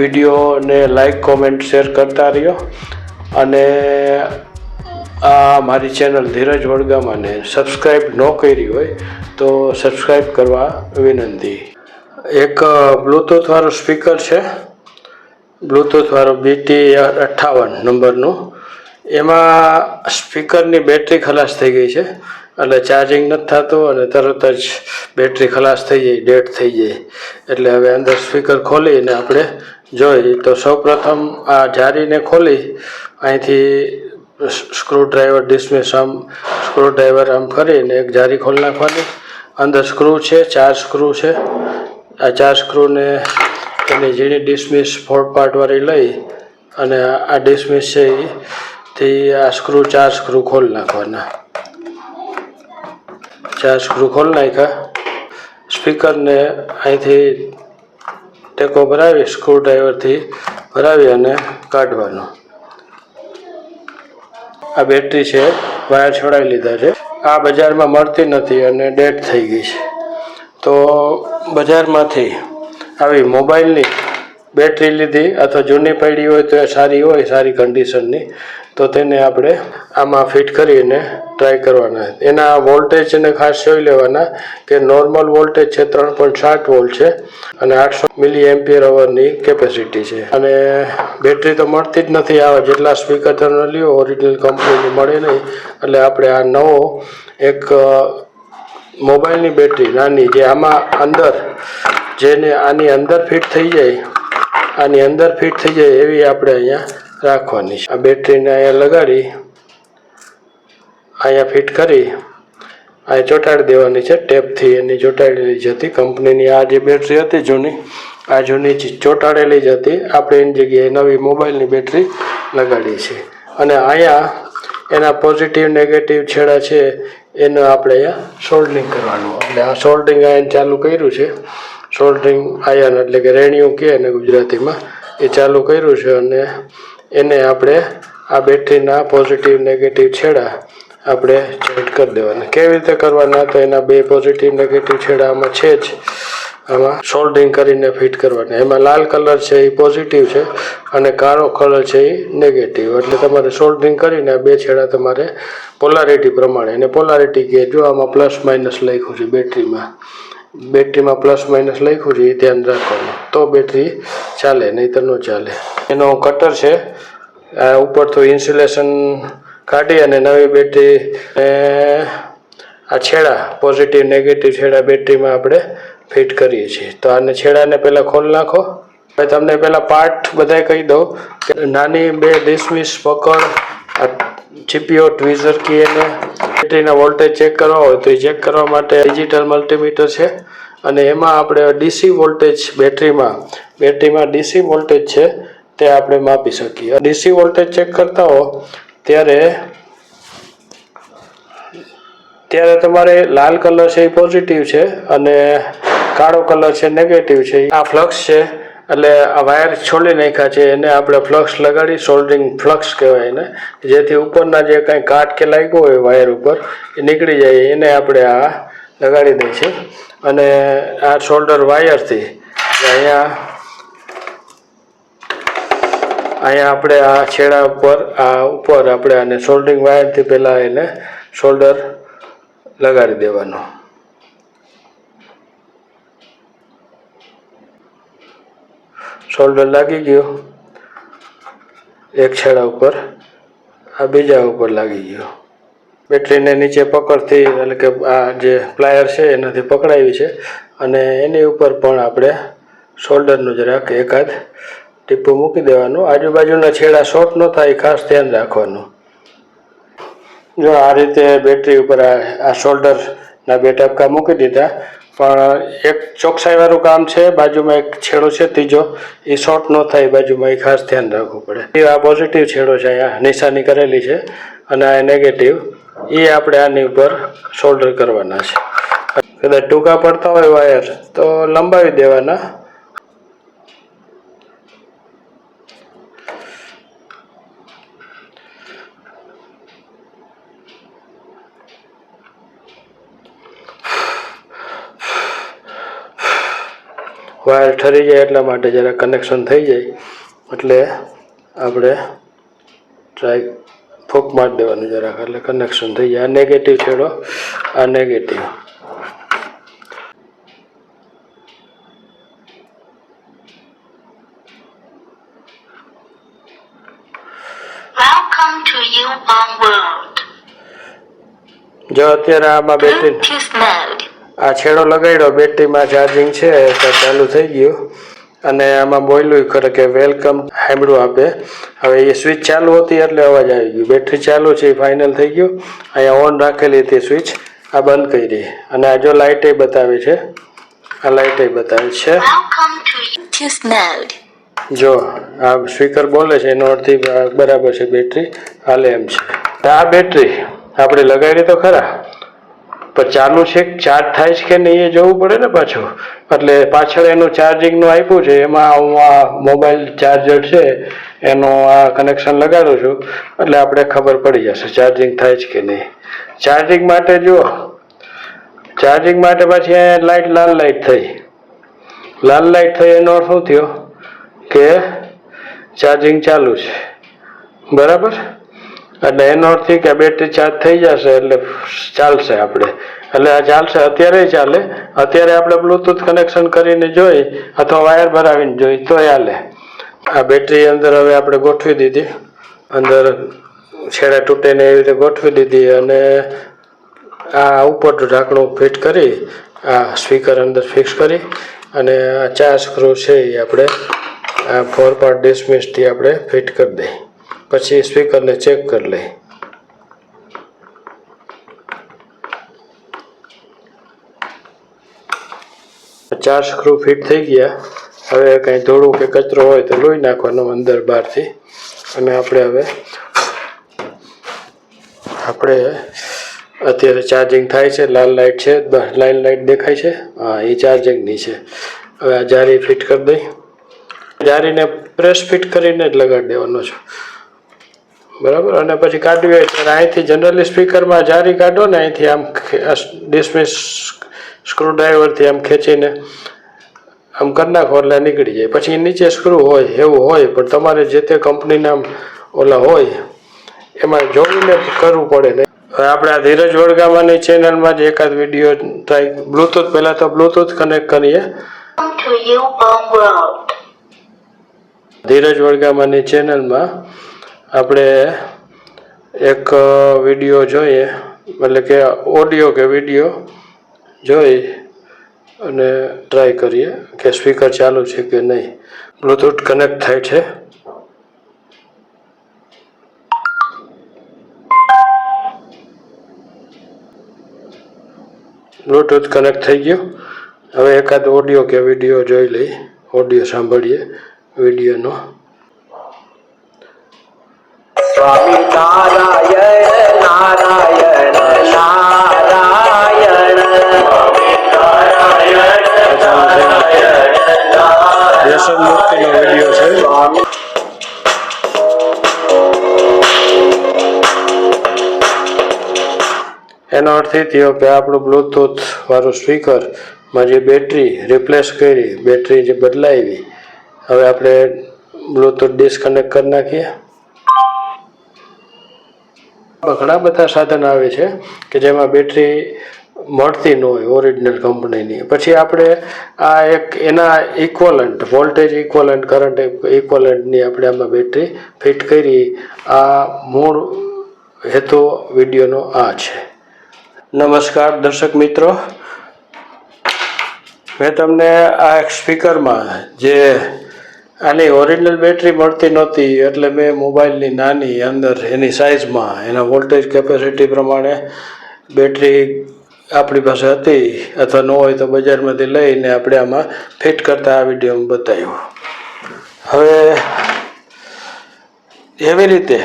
વિડીયોને like comment share કરતા રહ્યો. અને આ મારી ચેનલ ધીરજ વડગામાને સબસ્ક્રાઈબ ન કરી હોય તો સબસ્ક્રાઈબ કરવા વિનંતી. એક બ્લૂટૂથવાળું સ્પીકર છે. બ્લૂટૂથવાળું બીટી અઠ્ઠાવન નંબરનું. એમાં સ્પીકરની બેટરી ખલાસ થઈ ગઈ છે. એટલે ચાર્જિંગ નથી થતું અને તરત જ બેટરી ખલાસ થઈ જાય ડેડ થઈ જાય. એટલે હવે અંદર સ્પીકર ખોલીને આપણે જોઈએ તો સૌપ્રથમ આ જારીને ખોલી, અહીંથી સ્ક્રૂડ્રાઈવર ડિસમિસ આમ, સ્ક્રૂડ્રાઈવર આમ કરીને એક જારી ખોલી નાખવાની. અંદર સ્ક્રૂ છે, ચાર સ્ક્રૂ છે. આ ચાર સ્ક્રૂને એની ઝીણી ડિસમિસ ફોર પાર્ટવાળી લઈ અને આ ડિસમિસ છે એ થી આ સ્ક્રૂ ચાર સ્ક્રૂ ખોલી નાખવાના. ચાર સ્ક્રૂ ખોલી નાખ્યા. સ્પીકરને અહીંથી ટેકો ભરાવી સ્ક્રૂ ડ્રાઈવરથી ભરાવી અને કાઢવાનો. આ બેટરી છે વાયર છોડાવી લીધા છે. આ બજારમાં મળતી નથી અને ડેટ થઈ ગઈ છે. તો બજારમાંથી આવી મોબાઈલની બેટરી લીધી અથવા જૂની પડી હોય તો એ સારી હોય સારી કન્ડિશનની તો તેને આપણે આમાં ફિટ કરીને ટ્રાય કરવાના. એના વોલ્ટેજને ખાસ જોઈ લેવાના કે નોર્મલ વોલ્ટેજ છે ત્રણ પોઈન્ટ સાત વોલ્ટ છે અને આઠસો મિલી એમ્પિયર અવરની કેપેસિટી છે. અને બેટરી તો મળતી જ નથી, આવે જેટલા સ્પીકર તમે લ્યો ઓરિજિનલ કંપનીની મળે નહીં. એટલે આપણે આ નવો એક મોબાઈલની બેટરી નાની જે આમાં અંદર, જેને આની અંદર ફિટ થઈ જાય આની અંદર ફિટ થઈ જાય એવી આપણે અહીંયા રાખવાની છે. આ બેટરીને અહીંયા લગાડી અહીંયા ફિટ કરી અહીંયા ચોંટાડી દેવાની છે. ટેપથી એની ચોંટાડેલી જ હતી. કંપનીની આ જે બેટરી હતી જૂની, આ જૂની ચોંટાડેલી જ હતી. આપણે એની જગ્યાએ નવી મોબાઈલની બેટરી લગાડી છે. અને અહીંયા એના પોઝિટિવ નેગેટિવ છેડા છે, એનું આપણે અહીંયા સોલ્ડરિંગ કરવાનું. એટલે આ સોલ્ડરિંગ અહીંયા ચાલુ કર્યું છે. સોલ્ડરિંગ આયન એટલે કે રેણિયું કહે ને ગુજરાતીમાં એ ચાલુ કર્યું છે અને એને આપણે આ બેટરીના પોઝિટિવ નેગેટિવ છેડા આપણે સેટ કરી દેવાના. કેવી રીતે કરવાના તો એના બે પોઝિટિવ નેગેટિવ છેડા આમાં છે જ. આમાં સોલ્ડરિંગ કરીને ફિટ કરવાના. એમાં લાલ કલર છે એ પોઝિટિવ છે અને કાળો કલર છે એ નેગેટિવ એટલે તમારે સોલ્ડરિંગ કરીને આ બે છેડા તમારે પોલારિટી પ્રમાણે. અને પોલારિટી કે જો આમાં પ્લસ માઇનસ લખ્યું છે બેટરીમાં. બેટરીમાં પ્લસ માઇનસ લખ્યું છે એ ધ્યાન રાખવાનું. તો બેટરી ચાલે, નહીંતર ન ચાલે. એનો કટર છે, આ ઉપરથી ઇન્સ્યુલેશન કાઢી અને નવી બેટરી આ છેડા પોઝિટિવ નેગેટિવ છેડા બેટરીમાં આપણે ફિટ કરીએ છીએ. તો આને છેડાને પહેલાં ખોલી નાખો. હવે તમને પહેલાં પાર્ટ બધાય કહી દઉં કે નાની બે ડિસમિસ પકડ આ ચીપીઓ ટ્વીઝર કી એને બેટરીના વોલ્ટેજ ચેક કરવા હોય તો એ ચેક કરવા માટે ડિજિટલ મલ્ટીમીટર છે. અને એમાં આપણે ડીસી વોલ્ટેજ બેટરીમાં બેટરીમાં ડીસી વોલ્ટેજ છે તે આપણે માપી શકીએ. ડીસી વોલ્ટેજ ચેક કરતા હો, ત્યારે ત્યારે તમારે લાલ કલર છે એ પોઝિટિવ છે અને કાળો કલર છે નેગેટિવ છે. આ ફ્લક્સ છે. એટલે આ વાયર છોડી નાખ્યા છે, એને આપણે ફ્લક્સ લગાડી, સોલ્ડરિંગ ફ્લક્સ કહેવાય એને, જેથી ઉપરના જે કાંઈ કાટ કે લાગ્યો હોય વાયર ઉપર, એ નીકળી જાય, એને આપણે આ લગાડી દઈએ છીએ. અને આ શોલ્ડર વાયરથી અહીંયા અહીંયા આપણે આ છેડા ઉપર, આ ઉપર આપણે આને સોલ્ડરિંગ વાયરથી પહેલાં એને શોલ્ડર લગાડી દેવાનું. શોલ્ડર લાગી ગયો. એક છેડા ઉપર, આ બીજા ઉપર લાગી ગયો. બેટરીને નીચે પકડથી, એટલે કે આ જે પ્લાયર છે, એનાથી પકડાવી છે. અને એની ઉપર પણ આપણે શોલ્ડરનું જરાક એકાદ ટીપું મૂકી દેવાનું. આજુબાજુના છેડા શોર્ટ ન થાય, ખાસ ધ્યાન રાખવાનું. જો આ રીતે બેટરી ઉપર આ શોલ્ડરના બે ટપકા મૂકી દીધા પણ એક ચોકસાઈવાળું કામ છે, બાજુમાં એક છેડો છે, ત્રીજો. એ શોર્ટ ન થાય બાજુમાં, એ ખાસ ધ્યાન રાખવું પડે. એ આ પોઝિટિવ છેડો છે અહીંયા નિશાની કરેલી છે અને આ નેગેટિવ એ આપણે આની ઉપર શોલ્ડર કરવાના છે. કદાચ ટૂંકા પડતા હોય વાયર તો લંબાવી દેવાના. વાયર ઠરી જાય એટલા માટે જ્યારે કનેક્શન થઈ જાય એટલે આપણે ટ્રાય ફૂક મારી દેવાનું જરાક એટલે કનેક્શન થઈ જાય આ નેગેટિવ છેડો આ નેગેટિવ. જો અત્યારે આમાં બેટરી. આ છેડો લગાડ્યો બેટરીમાં ચાર્જિંગ છે તો ચાલુ થઈ ગયું. અને આમાં બોયલું કરે કે વેલકમ સાંભળું આપે. હવે એ સ્વિચ ચાલુ હતી એટલે અવાજ આવી ગયો. બેટરી ચાલુ છે એ ફાઇનલ થઈ ગયું. અહીંયા ઓન રાખેલી હતી સ્વિચ આ બંધ કરી અને આ જો લાઇટે બતાવે છે આ લાઇટે બતાવે છે. જો આ સ્પીકર બોલે છે એનો અર્થ બરાબર છે બેટરી હાલે એમ છે. આ બેટરી આપણે લગાડી તો ખરા? પણ ચાલુ છે ચાર્જ થાય છે કે નહીં એ જોવું પડે ને પાછું. એટલે પાછળ એનું ચાર્જિંગનું આપ્યું છે, એમાં હું આ મોબાઈલ ચાર્જર છે, એનું આ કનેક્શન લગાડું છું. એટલે આપણે ખબર પડી જશે ચાર્જિંગ થાય છે કે નહીં. ચાર્જિંગ માટે જુઓ ચાર્જિંગ માટે પાછી લાઇટ લાલ લાઇટ થઈ. લાલ લાઇટ થઈ એનો અર્થ શું થયો? કે ચાર્જિંગ ચાલુ છે. બરાબર? એટલે એનો અર્થ કે બેટરી ચાર્જ થઈ જશે એટલે ચાલશે આપણે. એટલે આ ચાલશે, અત્યારે ચાલે. અત્યારે આપણે બ્લૂટૂથ કનેક્શન કરીને જોઈ અથવા વાયર ભરાવીને જોઈ તો ચાલે આ બેટરી અંદર હવે આપણે ગોઠવી દીધી. અંદર છેડા તૂટે ને એવી રીતે ગોઠવી દીધી અને આ ઉપરનું ઢાંકણું ફિટ કરી, આ સ્પીકર અંદર ફિક્સ કરી અને આ ચાર સ્ક્રૂ છે એ આપણે, આ ફોર પાર્ટ ડિસમિસથી આપણે ફિટ કરી દઈએ. પછી સ્પીકરને ચેક કરી લઈ ચાર સ્ક્રૂ ફિટ થઈ ગયા. હવે કંઈ ધોળું કે કચરો હોય તો લોહી નાખવાનો અંદર બહારથી. અને આપણે હવે આપણે અત્યારે ચાર્જિંગ થાય છે, લાલ લાઇટ છે લાલ લાઇટ દેખાય છે. હા, એ ચાર્જિંગની છે. હવે આ જારી ફિટ કરી દઈ. જારીને પ્રેસ ફિટ કરીને જ લગાડી દેવાનો છે. બરાબર? અને પછી કાઢવી હોય ત્યારે અહીંથી જનરલી સ્પીકરમાં જારી કાઢો ને અહીંથી આમ ડિસમિસ સ્ક્રૂડ્રાઈવરથી આમ ખેંચીને આમ કરી નાખો એટલે નીકળી જાય. પછી નીચે સ્ક્રૂ હોય એવું હોય પણ તમારે જે તે કંપનીના ઓલા હોય એમાં જોઈને કરવું પડે ને. હવે આપણે આ ધીરજ વડગામાની ચેનલમાં જ એકાદ વીડિયો ટ્રાય બ્લૂટૂથ પહેલાં તો બ્લૂટૂથ કનેક્ટ કરીએ. ધીરજ વડગામાની ચેનલમાં આપણે એક વીડિયો જોઈએ, એટલે કે ઓડિયો કે વીડિયો જોઈ અને ટ્રાય કરીએ કે સ્પીકર ચાલુ છે કે નહીં. બ્લૂટૂથ કનેક્ટ થાય છે. બ્લૂટૂથ કનેક્ટ થઈ ગયું. હવે એકાદ ઓડિયો કે વીડિયો જોઈ લઈ. ઓડિયો સાંભળીએ વિડીયોનો સ્વામી નારાયણ નારાયણ નારાયણ. વ્યસન મુક્તિનો વીડિયો છે. સ્વામી એનો અર્થ એ થયો કે આપણું બ્લૂટૂથ વાળું સ્પીકરમાં જે બેટરી રિપ્લેસ કરી બેટરી જે બદલાવી હવે આપણે બ્લૂટૂથ ડિસ્કનેક્ટ કરી નાખીએ. ઘણા બધા સાધન આવે છે કે જેમાં બેટરી મળતી ન હોય ઓરિજિનલ કંપનીની. પછી આપણે આ એક એના ઇક્વલન્ટ વોલ્ટેજ ઇક્વલન્ટ કરંટ ઇક્વલન્ટની આપણે આમાં બેટરી ફિટ કરી આ મૂળ હેતુ વિડીયોનો આ છે. નમસ્કાર દર્શક મિત્રો. મેં તમને આ એક સ્પીકરમાં જે આની ઓરિજિનલ બેટરી મળતી નહોતી એટલે મેં મોબાઈલની નાની અંદર, એની સાઇઝમાં એના વોલ્ટેજ કેપેસિટી પ્રમાણે બેટરી આપણી પાસે હતી અથવા ન હોય તો બજારમાંથી લઈને આપણે આમાં ફિટ કરતા આ વિડીયોમાં બતાવ્યું. હવે, એવી રીતે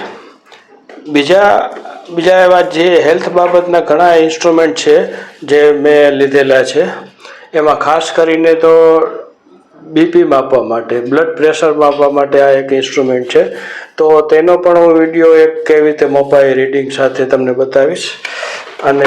બીજા બીજા એવા જે હેલ્થ બાબતના ઘણા ઇન્સ્ટ્રુમેન્ટ છે જે મેં લીધેલા છે. એમાં ખાસ કરીને તો બીપી માપવા માટે બ્લડ પ્રેશર માપવા માટે આ એક ઇન્સ્ટ્રુમેન્ટ છે. તો તેનો પણ હું વીડિયો એક કેવી રીતે મપાય રીડિંગ સાથે તમને બતાવીશ. અને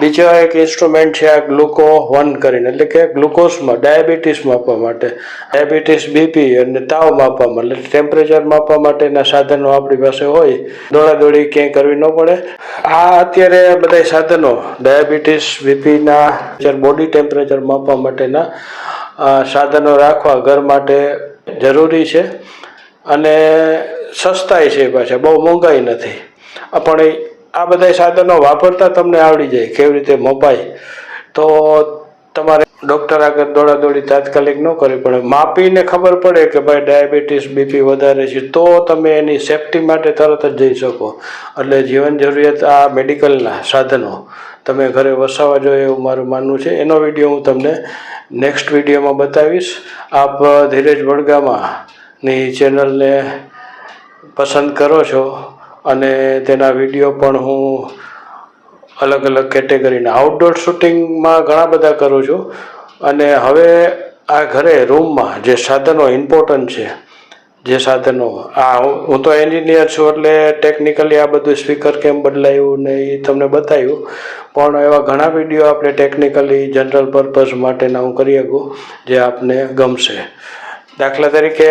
બીજા એક ઇન્સ્ટ્રુમેન્ટ છે આ ગ્લુકો વન કરીને, એટલે કે ગ્લુકોઝમાં ડાયાબિટીસ માપવા માટે. ડાયાબિટીસ બીપી અને તાવ માપવા માટે ટેમ્પરેચર માપવા માટેના સાધનો આપણી પાસે હોય. દોડાદોડી ક્યાંય કરવી ન પડે. આ અત્યારે બધા સાધનો ડાયાબિટીસ બીપીના બોડી ટેમ્પરેચર માપવા માટેના સાધનો રાખવા ઘર માટે જરૂરી છે અને સસ્તાય છે પાછા, બહુ મોંઘાઈ નથી. પણ આ બધા સાધનો વાપરતા તમને આવડી જાય, કેવી રીતે મપાય તો તમારે ડૉક્ટર આગળ દોડાદોડી તાત્કાલિક ન કરવી પડે. માપીને ખબર પડે કે ભાઈ ડાયાબિટીસ, બીપી વધારે છે, તો તમે એની સેફટી માટે તરત જ જઈ શકો. એટલે જીવન જરૂરિયાત આ મેડિકલના સાધનો તમે ઘરે વસાવવા જોઈએ એવું મારું માનવું છે. એનો વીડિયો હું તમને નેક્સ્ટ વિડીયોમાં બતાવીશ. આપ ધીરજ વડગામાં ની ચેનલને પસંદ કરો છો અને તેના વીડિયો પણ હું અલગ અલગ કેટેગરીના. આઉટડોર શૂટિંગમાં ઘણા બધા કરું છું. અને હવે આ ઘરે રૂમમાં જે સાધનો ઇમ્પોર્ટન્ટ છે, જે સાધનો, આ હું તો એન્જિનિયર છું એટલે ટેકનિકલી આ બધું સ્પીકર કેમ બદલાયું ને એ તમને બતાવ્યું પણ એવા ઘણા વીડિયો આપણે ટેકનિકલી જનરલ પર્પઝ માટેના હું કરી શકું, જે આપને ગમશે. દાખલા તરીકે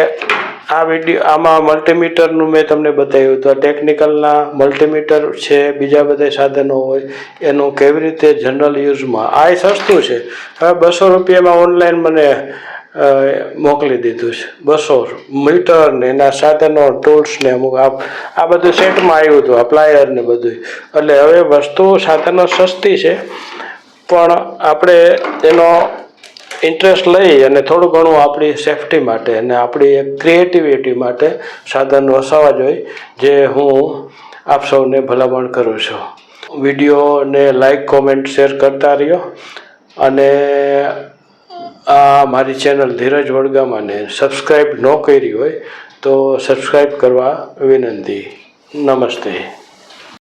આ વીડિયો આમાં મલ્ટીમીટરનું મેં તમને બતાવ્યું હતું. આ ટેકનિકલના મલ્ટીમીટર છે, બીજા બધા સાધનો હોય, એનું કેવી રીતે જનરલ યુઝમાં આ એ સસ્તું છે. હવે બસો રૂપિયામાં ઓનલાઈન મને મોકલી દીધું છે. બસો મીટર ને એના સાધનો ટૂલ્સ ને અમુક, આ બધું સેટમાં આવ્યું હતું, આ પ્લાયર ને બધું એટલે હવે વસ્તુ સાધનો સસ્તી છે, પણ આપણે એનો ઇન્ટરેસ્ટ લઈ અને થોડું ઘણું આપણી સેફટી માટે અને આપણી એક ક્રિએટિવિટી માટે સાધન વસાવવા જોઈએ જે હું આપ સૌને ભલામણ કરું છું. વિડીયોને લાઈક કોમેન્ટ શેર કરતા રહ્યો. અને આ મારી ચેનલ ધીરજ વડગામાને સબસ્ક્રાઈબ ન કરી હોય તો સબસ્ક્રાઈબ કરવા વિનંતી. નમસ્તે.